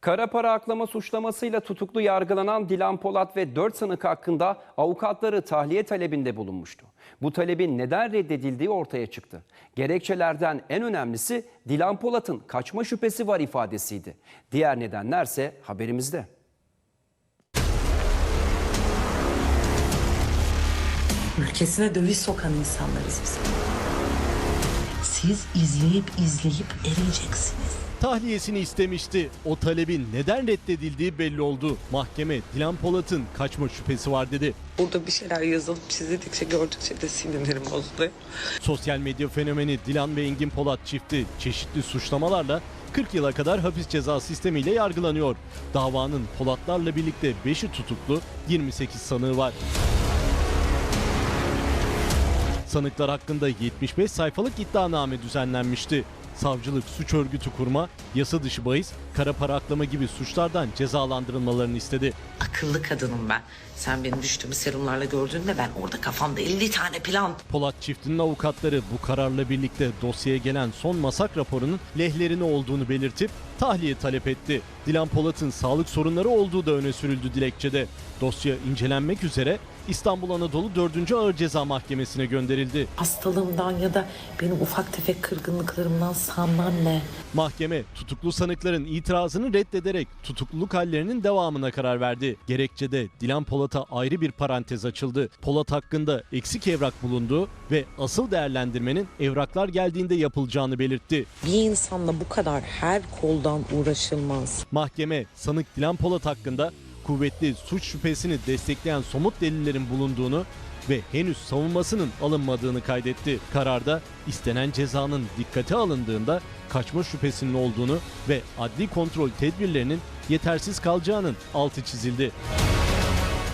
Kara para aklama suçlamasıyla tutuklu yargılanan Dilan Polat ve 4 sanık hakkında avukatları tahliye talebinde bulunmuştu. Bu talebin neden reddedildiği ortaya çıktı. Gerekçelerden en önemlisi Dilan Polat'ın kaçma şüphesi var ifadesiydi. Diğer nedenlerse haberimizde. Ülkesine döviz sokan insanlarız biz. Siz izleyip izleyip eriyeceksiniz. Tahliyesini istemişti. O talebin neden reddedildiği belli oldu. Mahkeme Dilan Polat'ın kaçma şüphesi var dedi. Burada bir şeyler yazılıp çizildikçe gördükçe de sinirlerim bozuluyor. Sosyal medya fenomeni Dilan ve Engin Polat çifti çeşitli suçlamalarla 40 yıla kadar hapis ceza sistemiyle yargılanıyor. Davanın Polatlarla birlikte 5'i tutuklu, 28 sanığı var. Sanıklar hakkında 75 sayfalık iddianame düzenlenmişti. Savcılık suç örgütü kurma, yasa dışı bahis, kara para aklama gibi suçlardan cezalandırılmalarını istedi. Akıllı kadınım ben. Sen benim düştüğümü serumlarla gördüğünde ben orada kafamda 50 tane plan. Polat çiftinin avukatları bu kararla birlikte dosyaya gelen son masak raporunun lehlerine olduğunu belirtip tahliye talep etti. Dilan Polat'ın sağlık sorunları olduğu da öne sürüldü dilekçede. Dosya incelenmek üzere İstanbul Anadolu 4. Ağır Ceza Mahkemesi'ne gönderildi. Hastalığımdan ya da benim ufak tefek kırgınlıklarımdan sanmam ne? Mahkeme tutuklu sanıkların itirazını reddederek tutukluluk hallerinin devamına karar verdi. Gerekçede Dilan Polat'a ayrı bir parantez açıldı. Polat hakkında eksik evrak bulunduğu ve asıl değerlendirmenin evraklar geldiğinde yapılacağını belirtti. Bir insanla bu kadar her koldan uğraşılmaz. Mahkeme sanık Dilan Polat hakkında kuvvetli suç şüphesini destekleyen somut delillerin bulunduğunu ve henüz savunmasının alınmadığını kaydetti. Kararda istenen cezanın dikkate alındığında kaçma şüphesinin olduğunu ve adli kontrol tedbirlerinin yetersiz kalacağının altı çizildi.